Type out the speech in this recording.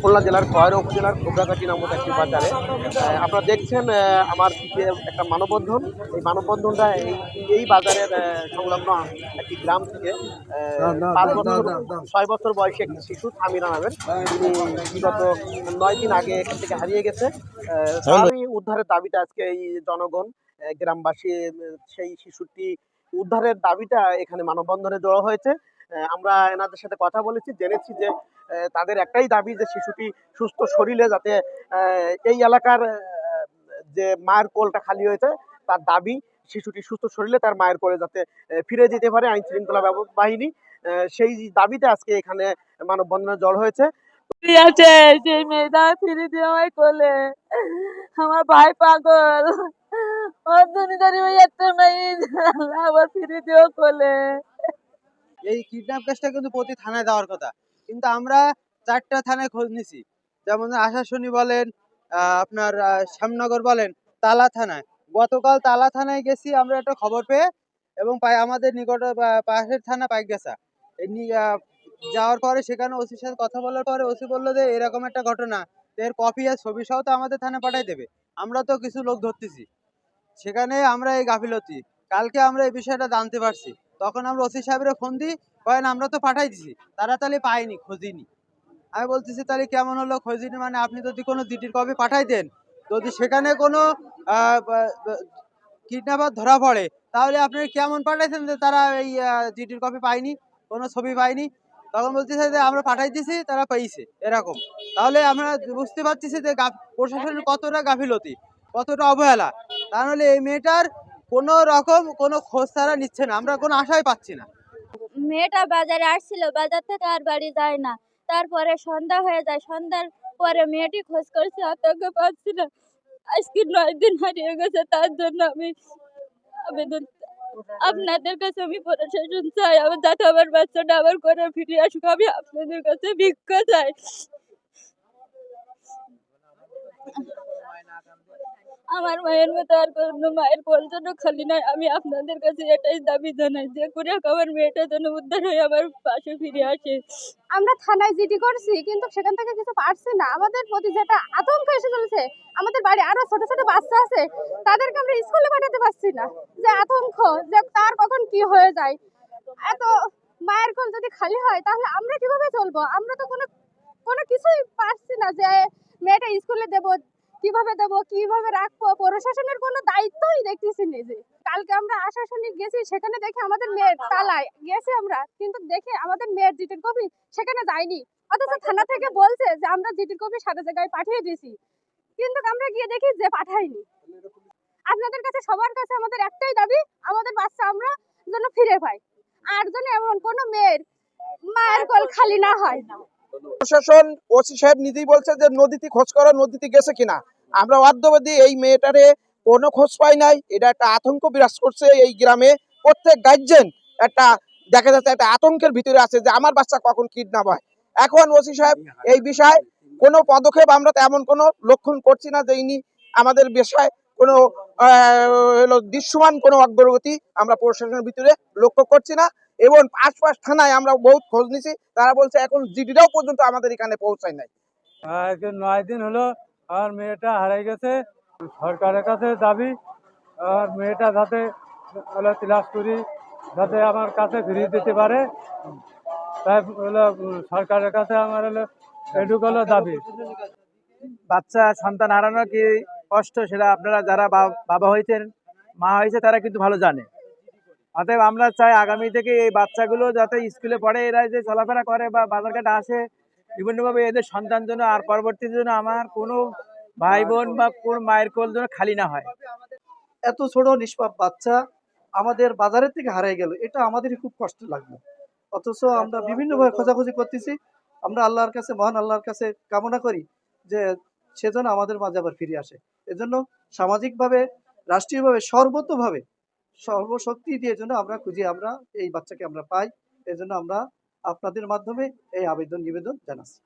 খুলনা জেলার খয়রা উপজেলার কোবরাকাটি নামক একটি বাজারে। আপনারা দেখছেন আমার পিঠে একটা মানববন্ধন। এই মানববন্ধনটা এই এই বাজারের সংলগ্ন একটি গ্রাম থেকে পাঁচ বছর ছয় বছর বয়সী একটি শিশু থামিরা নামের। তিনি বিগত নয় দিন আগে এখান থেকে হারিয়ে গেছে। আহ, তারই উদ্ধারের দাবিতে আজকে এই জনগণ গ্রামবাসী সেই শিশুটি উদ্ধারের দাবিটা এখানে মানববন্ধনে জড়ো হয়েছে। আমরা এনাদের সাথে কথা বলেছি, জেনেছি যে তাদের একটাই দাবি যে শিশুটি সুস্থ শরীরে যাতে এই এলাকার যে মায়ের কোলটা খালি হয়েছে, তার দাবি শিশুটি সুস্থ শরীরে তার মায়ের কোলে যাতে ফিরে যেতে পারে আইন শৃঙ্খলা বাহিনী। সেই দাবিতে আজকে এখানে মানববন্ধনে জড়ো হয়েছে। সেই মেয়েটা ফিরে দিয়ে আমায় কোলে। আমার ভাই পাগল। একটা নাই আবার ফিরে দিও কোলে। এই কিডন্যাপ কেসটা কিন্তু প্রতি থানায় দেওয়ার কথা। কিন্তু আমরা চারটা থানায় খোঁজ নিছি। যেমন আশাশুনি বলেন আপনার শ্যামনগর বলেন, তালা থানায়। গতকাল তালা থানায় গেছি, আমরা একটা খবর পেয়ে এবং পাই, আমাদের নিকট পাশের থানা পাইকগেছা যাওয়ার পরে সেখানে ওসির সাথে কথা বলার পরে ওসি বলল যে, এরকম একটা ঘটনা। এর কপি আর ছবি সহ তো আমাদের থানায় পাঠাই দেবে। আমরা তো কিছু লোক ধরতেছি। সেখানে আমরা এই গাফিলতি। কালকে আমরা এই বিষয়টা জানতে পারছি। তখন আমরা ওসি সাহেবের ফোন দিই কয়েন আমরা তো পাঠাই দিছি। তারা তাহলে পাইনি খুঁজিনি। আমি বলতেছি, তাহলে কেমন হলো খুঁজিনি মানে আপনি যদি কোনো জিটির কপি পাঠাই দেন, যদি সেখানে কোনো কিডন্যাপার ধরা পড়ে, তাহলে আপনি কেমন পাঠাইছেন যে তারা এই জিটির কপি পায়নি, কোনো ছবি পায়নি? তখন বলতেছে যে, আমরা পাঠাই দিছি, তারা পেয়েছে, এরকম। তাহলে আমরা বুঝতে পারতেছি যে প্রশাসনের কতটা গাফিলতি, কতটা অবহেলা। তাহলে এই মেয়েটার কোনো রকম কোনো খোঁজ তারা নিচ্ছে না। আমরা কোনো আশাই পাচ্ছি না। মেয়েটা বাজারে আসছিল, বাজার থেকে আর বাড়ি যায় না। তারপরে সন্ধ্যা হয়ে যায়, সন্ধ্যার পরে মেয়েটি খোঁজ করছে, আর আতঙ্ক পাচ্ছি না। আজকে নয় দিন হারিয়ে গেছে, তার জন্য আমি আবেদন, আপনাদের কাছে আমি প্রশাসন চাই, আমার যাতে আমার বাচ্চাটা আবার করে ফিরে আসুক, আমি আপনাদের কাছে ভিক্ষা চাই। আমার মায়ের মতো আর কোনো মায়ের কোল যেন খালি নয় আমি আপনাদের কাছে এটাই দাবি জানাই যে করে আমার মেয়েটা যেন উদ্ধার হয়ে আমার পাশে ফিরে আসে। আমরা থানায় জিডি করছি, কিন্তু সেখান থেকে কিছু পারছি না। আমাদের প্রতি যেটা আতঙ্ক এসে চলেছে, আমাদের বাড়ি আরও ছোট ছোট বাচ্চা আছে, তাদেরকে আমরা স্কুলে পাঠাতে পারছি না। যে আতঙ্ক, যে তার কখন কি হয়ে যায়। এত মায়ের কোল যদি খালি হয়, তাহলে আমরা কীভাবে চলবো? আমরা তো কোনো কোনো কিছুই পারছি না যে মেয়েটা স্কুলে দেব কীভাবে দেব কীভাবে রাখব প্রশাসনের কোনো দায়িত্বই দেখতেছি না যে। কালকে আমরা আশাশুনি গেছি সেখানে দেখে আমাদের মেয়ের তালায় গেছি আমরা কিন্তু দেখে আমাদের মেয়ের জিটির কপি সেখানে যায়নি। অথচ থানা থেকে বলছে যে আমরা জিটির কপি সাথে জায়গায় পাঠিয়ে দিয়েছি। কিন্তু আমরা গিয়ে দেখি যে পাঠাইনি আপনাদের কাছে সবার কাছে আমাদের একটাই দাবি আমাদের বাচ্চা আমরা যেন ফিরে পাই। আর যেন এমন কোনো মেয়ের মায়ের কোল খালি না হয়। প্রশাসন ওসি সাহেব নিজেই বলছে যে নদীতে খোঁজ করো নদীতে গেছে কিনা। আমরা বাধ্যবাদী এই মেয়েটারে কোনো খোঁজ পাই নাই। এটা একটা আতঙ্ক বিরাজ করছে এই গ্রামে। প্রত্যেক গার্জেন একটা দেখা যাচ্ছে একটা আতঙ্কের ভিতরে আছে যে আমার বাচ্চা কখন কিডন্যাপ হয়। এখন ওসি সাহেব এই বিষয়ে কোনো পদক্ষেপ আমরা তো এমন কোনো লক্ষণ করছি না যে ইনি আমাদের বিষয়ে কোনো দৃশ্যমান কোনো অগ্রগতি আমরা প্রশাসনের ভিতরে লক্ষ্য করছি না। এবং আশপাশ থানায় আমরা বহুত খোঁজ নিছি তারা বলছে এখন জিডিটাও পর্যন্ত আমাদের এখানে পৌঁছায় নাই। নয় দিন হলো আমার মেয়েটা হারিয়ে গেছে সরকারের কাছে দাবি আর মেয়েটা যাতে হলো তিলাস করি যাতে আমার কাছে ফিরিয়ে দিতে পারে তাই হলো সরকারের কাছে আমার হলো এটুকু হলো দাবি। বাচ্চা সন্তান হারানো কি কষ্ট সেটা আপনারা যারা বাবা হয়েছেন মা হয়েছে তারা কিন্তু ভালো জানে। অতএব আমরা চাই আগামী থেকে এই বাচ্চাগুলো যাতে স্কুলে পড়ে, এরা যে চলাফেরা করে বা বাজারঘাটে আসে, বিভিন্নভাবে এদের সন্তান জন্য আর পরবর্তী জন্য আমার কোনো ভাই বোন বা কোন মায়ের কোল যেন খালি না হয়। এত ছোট নিষ্পাপ বাচ্চা আমাদের বাজারের থেকে হারিয়ে গেল, এটা আমাদেরই খুব কষ্ট লাগল। অথচ আমরা বিভিন্নভাবে খোঁজাখুঁজি করতেছি, আমরা আল্লাহর কাছে, মহান আল্লাহর কাছে কামনা করি যে সেজন্য আমাদের মাঝে আবার ফিরে আসে। এজন্য সামাজিকভাবে, রাষ্ট্রীয়ভাবে, সর্বতভাবে সর্বশক্তি দিয়ে জন্য আমরা খুঁজে আমরা এই বাচ্চাকে আমরা পাই। এজন্য আমরা আপনাদের মাধ্যমে এই আবেদন নিবেদন জানাচ্ছি।